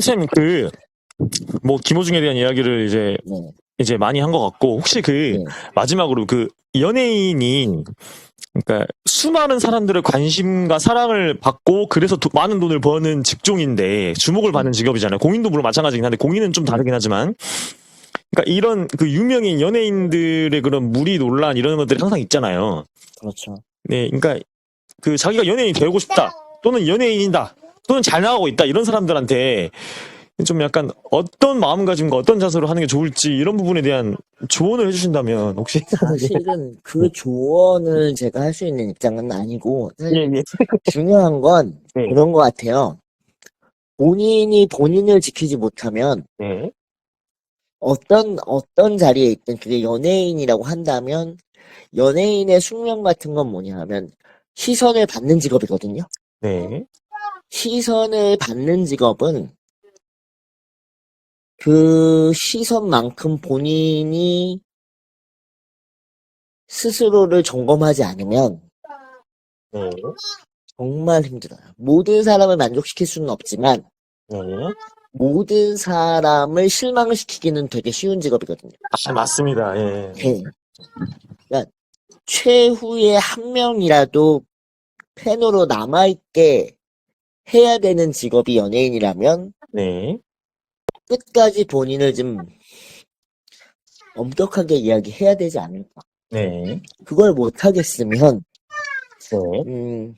선생님 그 뭐 김호중에 대한 이야기를 이제 네. 이제 많이 한 것 같고 혹시 그 네. 마지막으로 그 연예인이 그러니까 수많은 사람들의 관심과 사랑을 받고 그래서 도- 많은 돈을 버는 직종인데 주목을 받는 직업이잖아요. 공인도 물론 마찬가지긴 한데 공인은 좀 다르긴 하지만 그러니까 이런 그 유명인 연예인들의 그런 무리 논란 이런 것들이 항상 있잖아요. 그렇죠. 네, 그러니까 그 자기가 연예인이 되고 싶다 또는 연예인이다 또는 잘 나가고 있다 이런 사람들한테 좀 약간 어떤 마음가짐과 어떤 자세로 하는 게 좋을지 이런 부분에 대한 조언을 해주신다면 혹시 사실은 그 조언을 제가 할 수 있는 입장은 아니고 예, 예. 중요한 건 네. 그런 것 같아요. 본인이 본인을 지키지 못하면 네. 어떤 어떤 자리에 있든 그게 연예인이라고 한다면 연예인의 숙명 같은 건 뭐냐 하면 시선을 받는 직업이거든요. 네. 시선을 받는 직업은 그 시선만큼 본인이 스스로를 점검하지 않으면 네. 정말 힘들어요. 모든 사람을 만족시킬 수는 없지만 네. 모든 사람을 실망을 시키기는 되게 쉬운 직업이거든요. 아, 맞습니다. 예. 네. 그러니까 최후의 한 명이라도 팬으로 남아있게 해야 되는 직업이 연예인이라면 네. 끝까지 본인을 좀 엄격하게 이야기해야 되지 않을까. 네. 그걸 못하겠으면, 네. 음,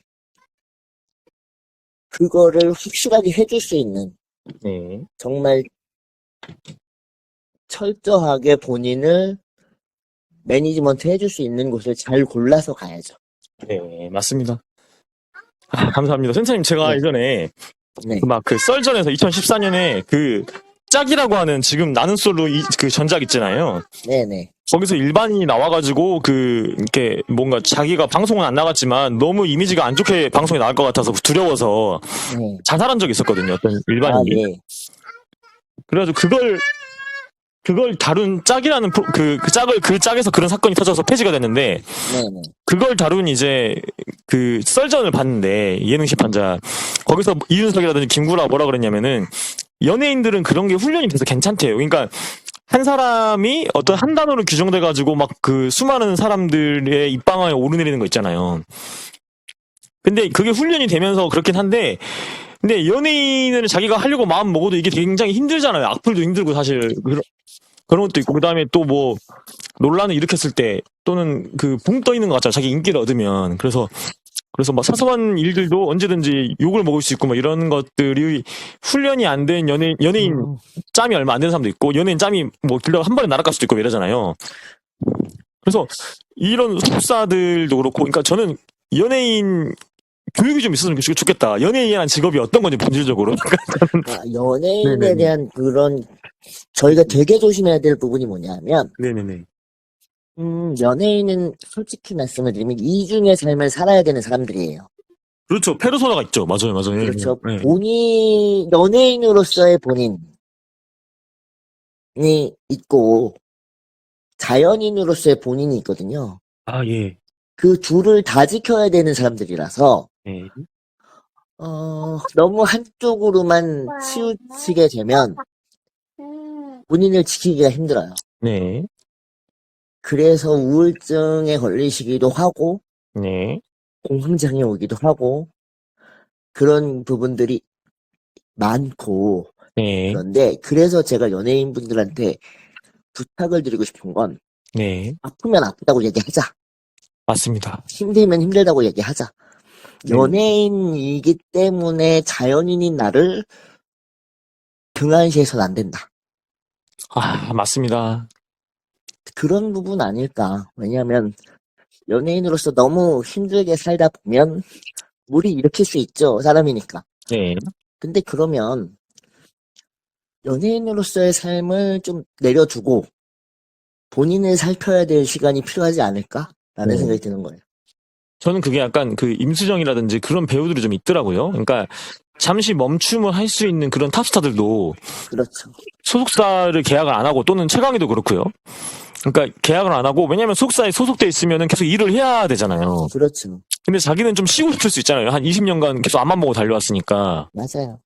그거를 확실하게 해줄 수 있는, 네. 정말 철저하게 본인을 매니지먼트 해줄 수 있는 곳을 잘 골라서 가야죠. 네. 맞습니다. 아, 감사합니다. 선생님, 제가 네. 예전에 네. 막 그 썰전에서 2014년에 그 짝이라고 하는 지금 나는 솔로 이, 그 전작 있잖아요. 네네. 거기서 일반인이 나와가지고 그 이렇게 뭔가 자기가 방송은 안 나갔지만 너무 이미지가 안 좋게 방송에 나갈 것 같아서 두려워서 네. 자살한 적이 있었거든요. 어떤 아, 일반인이. 예. 그래가지고 그걸 그걸 다룬 짝이라는 프로- 그, 그 짝을 그 짝에서 그런 사건이 터져서 폐지가 됐는데 네네. 그걸 다룬 이제 그 썰전을 봤는데 예능 시판자 거기서 이준석이라든지 김구라 뭐라 그랬냐면은 연예인들은 그런 게 훈련이 돼서 괜찮대요. 그러니까 한 사람이 어떤 한 단어로 규정돼 가지고 막 그 수많은 사람들의 입방아에 오르내리는 거 있잖아요. 근데 그게 훈련이 되면서 그렇긴 한데 근데 연예인을 자기가 하려고 마음 먹어도 이게 굉장히 힘들잖아요. 악플도 힘들고 사실 그런 그런 것도 있고 그다음에 또 뭐 논란을 일으켰을 때 또는 그 붕 떠 있는 것 같잖아요. 자기 인기를 얻으면 그래서 그래서 막 사소한 일들도 언제든지 욕을 먹을 수 있고 뭐 이런 것들이 훈련이 안 된 연예인 연예인 음, 짬이 얼마 안 되는 사람도 있고 연예인 짬이 뭐 들다가 한 번에 날아갈 수도 있고 뭐 이러잖아요. 그래서 이런 소속사들도 그렇고 그러니까 저는 연예인 교육이 좀 있었으면 좋- 좋겠다. 연예인이라는 직업이 어떤 건지 본질적으로. 아, 연예인에 네네네. 대한 그런, 저희가 되게 조심해야 될 부분이 뭐냐면, 네네네. 음, 연예인은 솔직히 말씀을 드리면 이중의 삶을 살아야 되는 사람들이에요. 그렇죠. 페르소나가 있죠. 맞아요, 맞아요. 예, 그렇죠. 예. 본인, 연예인으로서의 본인이 있고, 자연인으로서의 본인이 있거든요. 아 예. 그 둘을 다 지켜야 되는 사람들이라서, 예. 어, 너무 한쪽으로만 치우치게 되면 본인을 지키기가 힘들어요. 네. 그래서 우울증에 걸리시기도 하고, 네. 공황장애 오기도 하고, 그런 부분들이 많고, 네. 그런데, 그래서 제가 연예인분들한테 부탁을 드리고 싶은 건, 네. 아프면 아프다고 얘기하자. 맞습니다. 힘들면 힘들다고 얘기하자. 네. 연예인이기 때문에 자연인인 나를 등한시해서는 안 된다. 아 맞습니다. 그런 부분 아닐까. 왜냐하면 연예인으로서 너무 힘들게 살다 보면 물이 일으킬 수 있죠. 사람이니까. 네. 근데 그러면 연예인으로서의 삶을 좀 내려두고 본인을 살펴야 될 시간이 필요하지 않을까? 라는 네. 생각이 드는 거예요. 저는 그게 약간 그 임수정이라든지 그런 배우들이 좀 있더라고요. 그러니까 잠시 멈춤을 할 수 있는 그런 탑스타들도 그렇죠. 소속사를 계약을 안 하고 또는 최강희도 그렇고요. 그러니까 계약을 안 하고 왜냐하면 소속사에 소속돼 있으면 계속 일을 해야 되잖아요. 그렇죠. 근데 자기는 좀 쉬고 싶을 수 있잖아요. 한 20년간 계속 앞만 보고 달려왔으니까. 맞아요.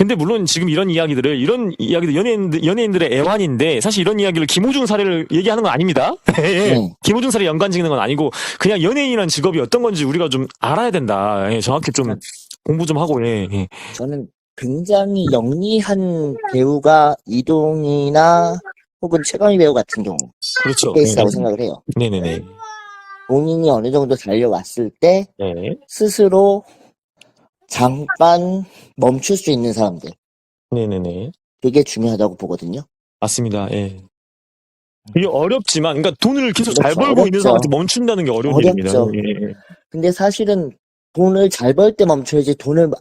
근데 물론 지금 이런 이야기들을 이런 이야기들 연예인들 연예인들의 애환인데 사실 이런 이야기를 김호중 사례를 얘기하는 건 아닙니다. 예. 네. 김호중 사례 연관 짓는 건 아니고 그냥 연예인이란 직업이 어떤 건지 우리가 좀 알아야 된다. 예, 정확히 좀 공부 좀 하고 예. 예. 저는 굉장히 영리한 배우가 이동이나 혹은 최강희 배우 같은 경우 그렇죠. 케이스라고 생각을 해요. 네네네. 본인이 어느 정도 달려왔을 때 네. 스스로 잠깐 멈출 수 있는 사람들 네네네. 그게 중요하다고 보거든요. 맞습니다. 예. 이게 어렵지만, 그러니까 돈을 계속 잘 그렇죠. 벌고 있는 어렵죠. 사람한테 멈춘다는 게 어려운 어렵죠. 일입니다. 예. 근데 사실은 돈을 잘 벌 때 멈춰야지 돈을 마-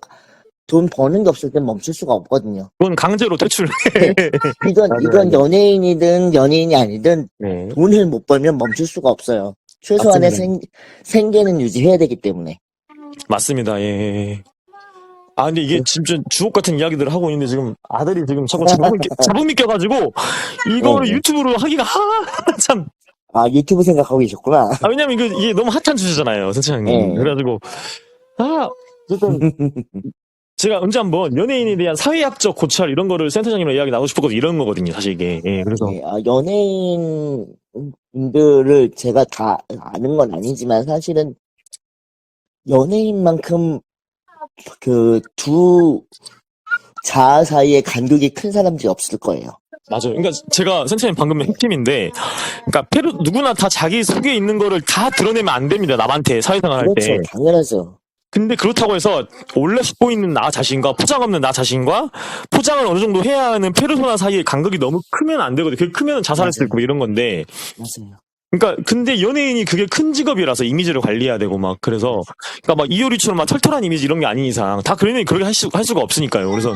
돈 버는 게 없을 땐 멈출 수가 없거든요. 그건 강제로 퇴출. 이건 맞아요, 이건 맞아요. 연예인이든 연예인이 아니든 네. 돈을 못 벌면 멈출 수가 없어요. 최소한의 생, 생계는 유지해야 되기 때문에. 맞습니다. 예. 아, 근데 이게 진짜 주옥 같은 이야기들을 하고 있는데 지금 아들이 지금 자꾸 잡음이, 껴- 잡음이 껴가지고 이거를 네, 네. 유튜브로 하기가 하, 참. 아 유튜브 생각하고 계셨구나. 아, 왜냐면 이게, 이게 너무 핫한 주제잖아요, 선창님. 네. 그래가지고, 아, 어쨌든 제가 언제 한번 연예인에 대한 사회학적 고찰 이런 거를 센터장님이랑 이야기 나누고 싶었거든요. 이런 거거든요, 사실 이게. 예, 그래서. 네, 아, 연예인들을 제가 다 아는 건 아니지만 사실은 연예인만큼 그 두 자아 사이에 간극이 큰 사람들이 없을 거예요. 맞아요. 그러니까 제가 선생님 방금 핵심인데, 그러니까 페루 누구나 다 자기 속에 있는 거를 다 드러내면 안 됩니다. 남한테 사회생활 할 그렇죠, 때. 당연하죠. 근데 그렇다고 해서 원래 갖고 있는 나 자신과 포장 없는 나 자신과 포장을 어느 정도 해야 하는 페르소나 사이의 간극이 너무 크면 안 되거든요. 그 크면 자살할 수. 있고 이런 건데. 맞아요. 그러니까 근데 연예인이 그게 큰 직업이라서 이미지를 관리해야 되고 막 그래서 그러니까 막 이효리처럼 막 털털한 이미지 이런 게 아닌 이상 다 그런 그렇게 할, 수, 할 수가 없으니까요. 그래서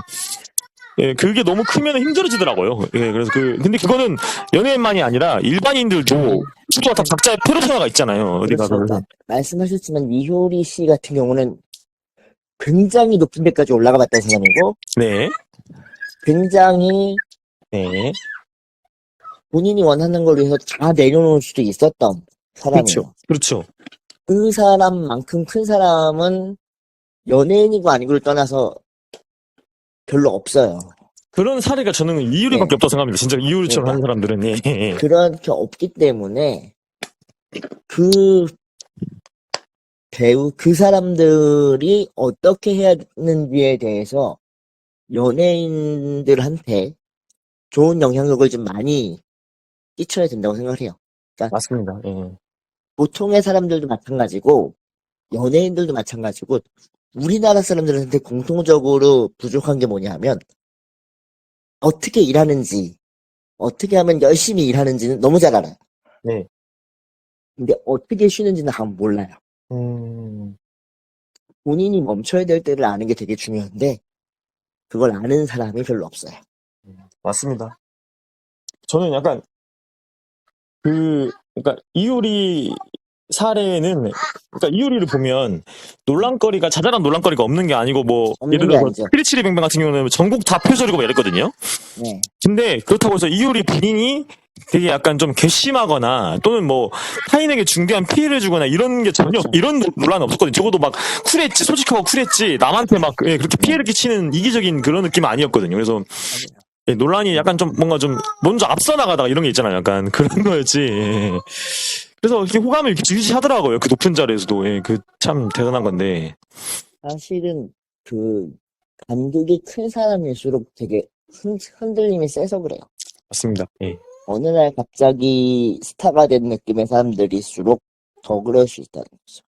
예, 그게 너무 크면 힘들어지더라고요. 예, 그래서 그, 근데 그거는 연예인만이 아니라 일반인들도 모두가 다 각자의 페르소나가 있잖아요. 어디 가서. 말씀하셨지만 이효리 씨 같은 경우는 굉장히 높은 데까지 올라가봤던 사람이고 네. 굉장히 네. 본인이 원하는 걸 위해서 다 내려놓을 수도 있었던 사람이에요. 그렇죠. 그렇죠. 그 사람만큼 큰 사람은 연예인이고 아니고를 떠나서 별로 없어요. 그런 사례가 저는 이효리밖에 네. 없다고 생각합니다. 진짜 이효리처럼 네. 하는 사람들은. 예, 예. 그렇게 없기 때문에 그 배우 그 사람들이 어떻게 해야 하는지에 대해서 연예인들한테 좋은 영향력을 좀 많이 끼쳐야 된다고 생각해요. 맞습니다. 예. 보통의 사람들도 마찬가지고 연예인들도 마찬가지고 우리나라 사람들한테 공통적으로 부족한 게 뭐냐 하면 어떻게 일하는지 어떻게 하면 열심히 일하는지는 너무 잘 알아요. 네. 근데 어떻게 쉬는지는 한 몰라요. 음, 본인이 멈춰야 될 때를 아는 게 되게 중요한데 그걸 아는 사람이 별로 없어요. 맞습니다. 저는 약간 그 그러니까 이효리 사례는 그러니까 이효리를 보면 논란거리가 자잘한 논란거리가 없는 게 아니고 뭐 없는 예를 게 들어서 아니죠. 피리치리 뱅뱅 같은 경우는 전국 다 표절이고 막 이랬거든요. 네. 근데 그렇다고 해서 이효리 본인이 되게 약간 좀 괘씸하거나 또는 뭐 타인에게 중대한 피해를 주거나 이런 게 전혀 그렇죠. 이런 논란은 없었거든요. 적어도 막 쿨했지 솔직하고 쿨했지 남한테 막 예, 그렇게 피해를 끼치는 이기적인 그런 느낌 은 아니었거든요. 그래서 예, 논란이 약간 좀 뭔가 좀 먼저 앞서 나가다가 이런 게 있잖아요. 약간 그런 거였지. 예. 그래서 이렇게 호감을 이렇게 유지하더라고요. 그 높은 자리에서도 예, 그 참 대단한 건데. 사실은 그 간극이 큰 사람일수록 되게 흔, 흔들림이 세서 그래요. 맞습니다. 예. 어느 날 갑자기 스타가 된 느낌의 사람들일수록 더 그럴 수 있다는 거죠.